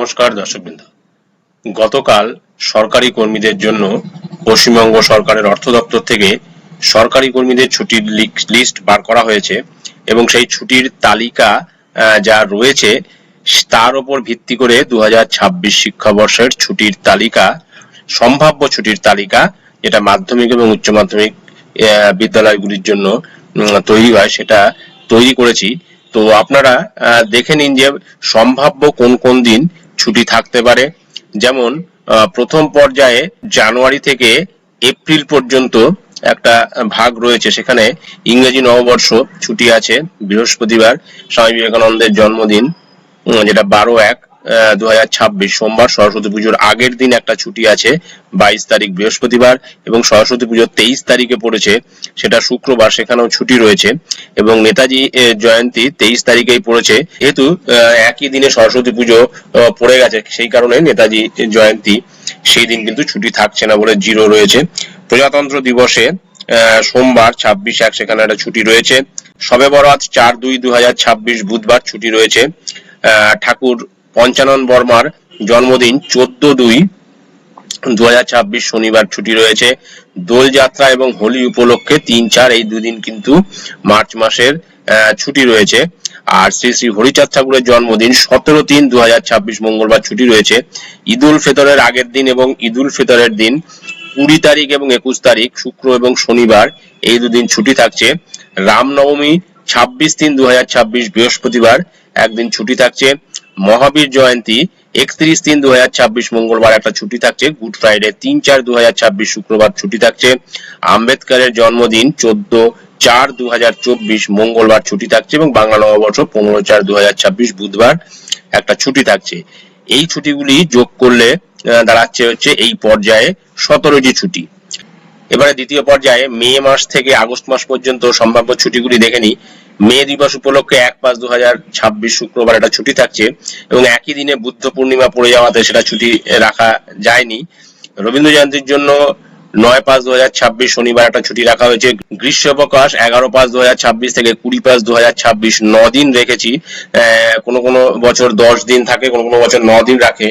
নমস্কার, দর্শকবৃন্দ। গতকাল সরকারি কর্মীদের জন্য পশ্চিমবঙ্গ সরকারের অর্থ দপ্তর থেকে সরকারি কর্মীদের ছুটির লিস্ট বার করা হয়েছে এবং সেই ছুটির তালিকা যা রয়েছে, তার উপর ভিত্তি করে দু হাজার শিক্ষাবর্ষের ছুটির তালিকা, সম্ভাব্য ছুটির তালিকা, যেটা মাধ্যমিক এবং উচ্চ মাধ্যমিক বিদ্যালয়গুলির জন্য তৈরি হয়, সেটা তৈরি করেছি। তো আপনারা দেখে নিন যে সম্ভাব্য কোন কোন দিন ছুটি থাকতে পারে। যেমন প্রথম পর্যায়ে জানুয়ারি থেকে এপ্রিল পর্যন্ত একটা ভাগ রয়েছে। সেখানে ইংরেজি নববর্ষ ছুটি আছে, বৃহস্পতিবার স্বামী বিবেকানন্দের জন্মদিন যেটা বারো এক। দু হাজার ছাব্বিশ সোমবার সরস্বতী পুজোর আগের দিন একটা ছুটি আছে, বাইশ তারিখ বৃহস্পতিবার এবং সরস্বতী পুজোর তেইশ তারিখে পড়েছে, সেটা শুক্রবার, সেখানেও ছুটি রয়েছে এবং নেতাজি জয়ন্তী তেইশ তারিখেই পড়েছে। যেহেতু একই দিনে সরস্বতী পুজো পড়ে গেছে, সেই কারণে নেতাজি, জয়ন্তী সেই দিন কিন্তু ছুটি থাকছে না বলে জিরো রয়েছে। প্রজাতন্ত্র দিবসে সোমবার ছাব্বিশ এক, সেখানে একটা ছুটি রয়েছে। সবে বরাত চার দুই দু বুধবার ছুটি রয়েছে। ঠাকুর পঞ্চানন বর্মার জন্মদিন চোদ্দ দুই দু শনিবার ছুটি রয়েছে। দোলযাত্রা এবং হোলি উপলক্ষে তিন চার এই দুদিন কিন্তু মার্চ মাসের ছুটি রয়েছে। আর শ্রী শ্রী হরিচাঁদ ঠাকুরের জন্মদিন সতেরো তিন দু মঙ্গলবার ছুটি রয়েছে। ঈদুল ফেতরের আগের দিন এবং ঈদুল ফেতরের দিন কুড়ি তারিখ এবং একুশ তারিখ, শুক্র এবং শনিবার এই দুদিন ছুটি থাকছে। রামনবমী ছাব্বিশ তিন দু বৃহস্পতিবার একদিন ছুটি থাকছে। মহাবীর জয়ন্তী, একত্রিশ তিন দু মঙ্গলবার একটা ছুটি থাকছে। গুড ফ্রাইডে তিন চার দু শুক্রবার ছুটি থাকছে। আম্বেদকরের জন্মদিন চোদ্দ চার দু মঙ্গলবার ছুটি থাকছে এবং বাংলা নববর্ষ পনেরো চার দু বুধবার একটা ছুটি থাকছে। এই ছুটিগুলি যোগ করলে দাঁড়াচ্ছে হচ্ছে এই পর্যায়ে সতেরোটি ছুটি। এবারে দ্বিতীয় পর্যায়ে মে মাস থেকে আগস্ট মাস পর্যন্ত সম্ভাব্য ছুটিগুলি দেখে নিই। মে দিবস উপলক্ষে এক পাঁচ দু হাজার ছাব্বিশ শুক্রবার একটা ছুটি থাকছে এবং একই দিনে বুদ্ধ পূর্ণিমা পড়ে যাওয়াতে সেটা ছুটি রাখা যায়নি। রবীন্দ্র জয়ন্তীর জন্য নয় পাঁচ দু হাজার ছাব্বিশ শনিবার একটা ছুটি রাখা হয়েছে। গ্রীষ্মাবকাশ এগারো পাঁচ দু হাজার ছাব্বিশ থেকে কুড়ি পাঁচ দু হাজার ছাব্বিশ ন দিন রেখেছি। কোনো কোনো বছর দশ দিন থাকে, কোনো কোনো বছর ন দিন রাখে।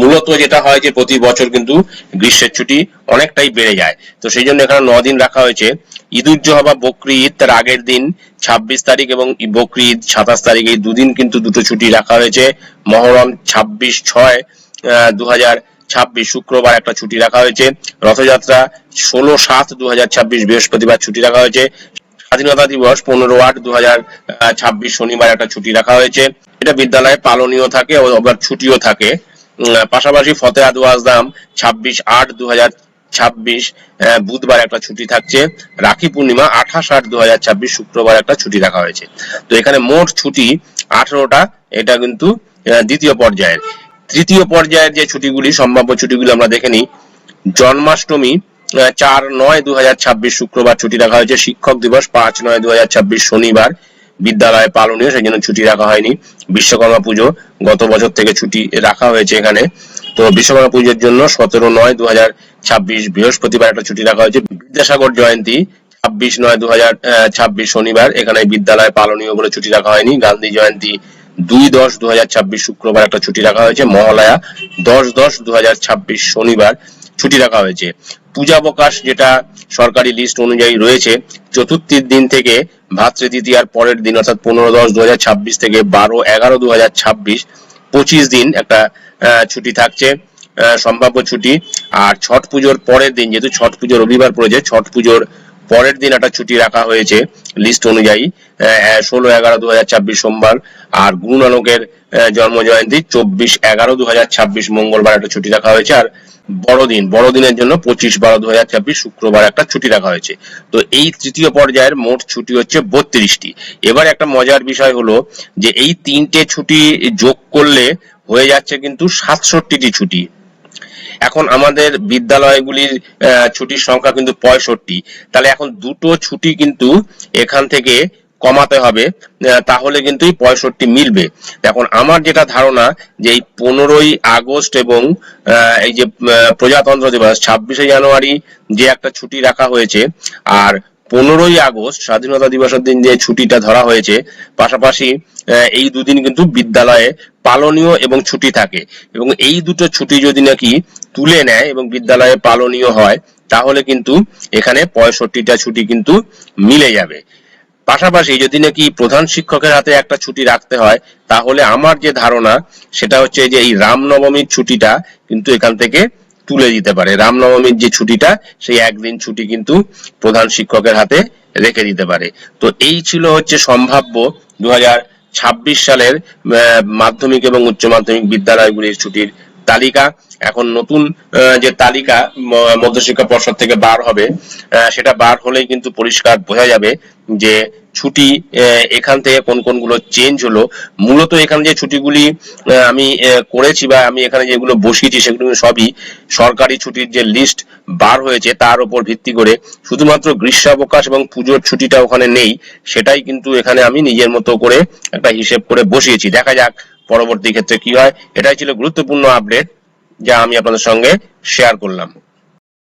মূলত যেটা হয় যে প্রতি বছর কিন্তু গ্রীষ্মের ছুটি অনেকটাই বেড়ে যায়। তো সেই জন্য এখানে দিন রাখা হয়েছে। ঈদুজ্জোহা বা বকরি ঈদ তার আগের দিন, ছাব্বিশ তারিখ এবং বকরি ঈদ সাতাশ তারিখ এই দুদিন কিন্তু দুটো ছুটি রাখা হয়েছে। মহরম ছাব্বিশ ছয় দু হাজার ছাব্বিশ শুক্রবার একটা ছুটি রাখা হয়েছে। রথযাত্রা ষোলো সাত দু হাজার ছাব্বিশ বৃহস্পতিবার ছুটি রাখা হয়েছে। স্বাধীনতা দিবস পনেরো আট দু ছাব্বিশ শনিবার একটা ছুটি রাখা হয়েছে। এটা বিদ্যালয়ে পালনীয় থাকে আবার ছুটিও থাকে। পাশাপাশি ফতে আদু আজদাম ছাব্বিশ আট দু ছাব্বিশ বুধবার একটা ছুটি থাকছে। রাখি পূর্ণিমা আঠাশ আট দু হাজার ছাব্বিশ শুক্রবার একটা ছুটি রাখা হয়েছে। তো এখানে মোট ছুটি আঠারোটা, এটা কিন্তু দ্বিতীয় পর্যায়ের। তৃতীয় পর্যায়ের যে ছুটিগুলি, সম্ভাব্য ছুটিগুলি আমরা দেখে নিই। জন্মাষ্টমী চার নয় দু শুক্রবার ছুটি রাখা হয়েছে। শিক্ষক দিবস পাঁচ নয় দু শনিবার বিদ্যালয়ে পালনীয় সেই জন্য ছুটি রাখা হয়নি। বিশ্বকর্মা পুজো গত বছর থেকে ছুটি রাখা হয়েছে এখানে। তো বিশ্বকর্মা পুজোর জন্য সতেরো নয় দু ছাব্বিশ বৃহস্পতিবার একটা ছুটি রাখা হয়েছে। বিদ্যাসাগর জয়ন্তী ছাব্বিশ নয় দু ছাব্বিশ শনিবার এখানে বিদ্যালয় পালনীয় বলে ছুটি রাখা হয়নি। গান্ধী জয়ন্তী দুই দশ দু শুক্রবার একটা ছুটি রাখা হয়েছে। মহালয়া দশ দশ দু শনিবার ছুটি রাখা হয়েছে। পূজাবকাশ যেটা সরকারি লিস্ট অনুযায়ী রয়েছে, চতুর্থীর দিন থেকে ভাতৃ তৃতীয়ার পরের দিন, অর্থাৎ পনেরো দশ দু থেকে বারো এগারো দু পঁচিশ দিন একটা ছুটি থাকছে সম্ভাব্য ছুটি। আর ছট পুজোর পরের দিন, যেহেতু ছট পুজোর রবিবার পড়েছে, ছট পুজোর পরের দিন একটা ছুটি রাখা হয়েছে লিস্ট অনুযায়ী ষোলো এগারো দু হাজার ছাব্বিশ সোমবার আর গুরু নানকের জন্ম জয়ন্তী চব্বিশ এগারো দু হাজার ছাব্বিশ মঙ্গলবার একটা ছুটি রাখা হয়েছে আর বড়দিন, বড়দিনের জন্য পঁচিশ বারো দু হাজার ছাব্বিশ শুক্রবার একটা ছুটি রাখা হয়েছে। তো এই তৃতীয় পর্যায়ের মোট ছুটি হচ্ছে বত্রিশটি। এবার একটা মজার বিষয় হলো যে এই তিনটে ছুটি যোগ করলে হয়ে যাচ্ছে কিন্তু সাতষট্টিটি ছুটি। এখন আমাদের বিদ্যালয়গুলির ছুটির সংখ্যা কিন্তু পঁয়ষট্টি। তাহলে এখন দুটো ছুটি কিন্তু এখান থেকে কমাতে হবে তাহলে কিন্তু এই পঁয়ষট্টি মিলবে। এখন আমার যেটা ধারণা যে এই পনেরোই আগস্ট এবং এই যে প্রজাতন্ত্র দিবস, ছাব্বিশে জানুয়ারি যে একটা ছুটি রাখা হয়েছে, আর পনেরোই আগস্ট স্বাধীনতা দিবসের দিন যে ছুটিটা ধরা হয়েছে, পাশাপাশি এই দুদিন কিন্তু বিদ্যালয়ে পালনীয় এবং ছুটি থাকে। এবং এই দুটো ছুটি যদি নাকি তুলে নেয় এবং বিদ্যালয়ে পালনীয় হয়, তাহলে কিন্তু এখানে পঁয়ষট্টিটা ছুটি কিন্তু মিলে যাবে। পাশাপাশি যদি নাকি প্রধান শিক্ষকের হাতে একটা ছুটি রাখতে হয়, তাহলে আমার যে ধারণা, সেটা হচ্ছে যে এই রামনবমীর ছুটিটা কিন্তু এখান থেকে তুলে দিতে পারে। রামনবমীর যে ছুটিটা, সেই একদিন ছুটি কিন্তু প্রধান শিক্ষকের হাতে রেখে দিতে পারে। তো এই ছিল হচ্ছে সম্ভাব্য দু ছাব্বিশ সালের মাধ্যমিক এবং উচ্চ মাধ্যমিক বিদ্যালয়গুলির ছুটির তালিকা, এখন নতুন যে তালিকা মধ্যশিক্ষা পর্ষদ থেকে বার হবে সেটা বার হলেই কিন্তু পরিষ্কার বোঝা যাবে যে ছুটি এখান থেকে কোন কোনগুলো চেঞ্জ হলো। মূলত এখানে যে ছুটিগুলি আমি করেছি বা আমি এখানে যেগুলো বসিয়েছি সেগুলো সবই সরকারি ছুটির যে লিস্ট বার হয়েছে, তার উপর ভিত্তি করে। শুধুমাত্র গ্রীষ্মাবকাশ এবং পুজোর ছুটিটা ওখানে নেই, সেটাই কিন্তু এখানে আমি নিজের মতো করে একটা হিসেব করে বসিয়েছি। দেখা যাক পরবর্তী ক্ষেত্রে কি হয়? এটাই ছিল গুরুত্বপূর্ণ আপডেট যা আমি আপনাদের সঙ্গে শেয়ার করলাম।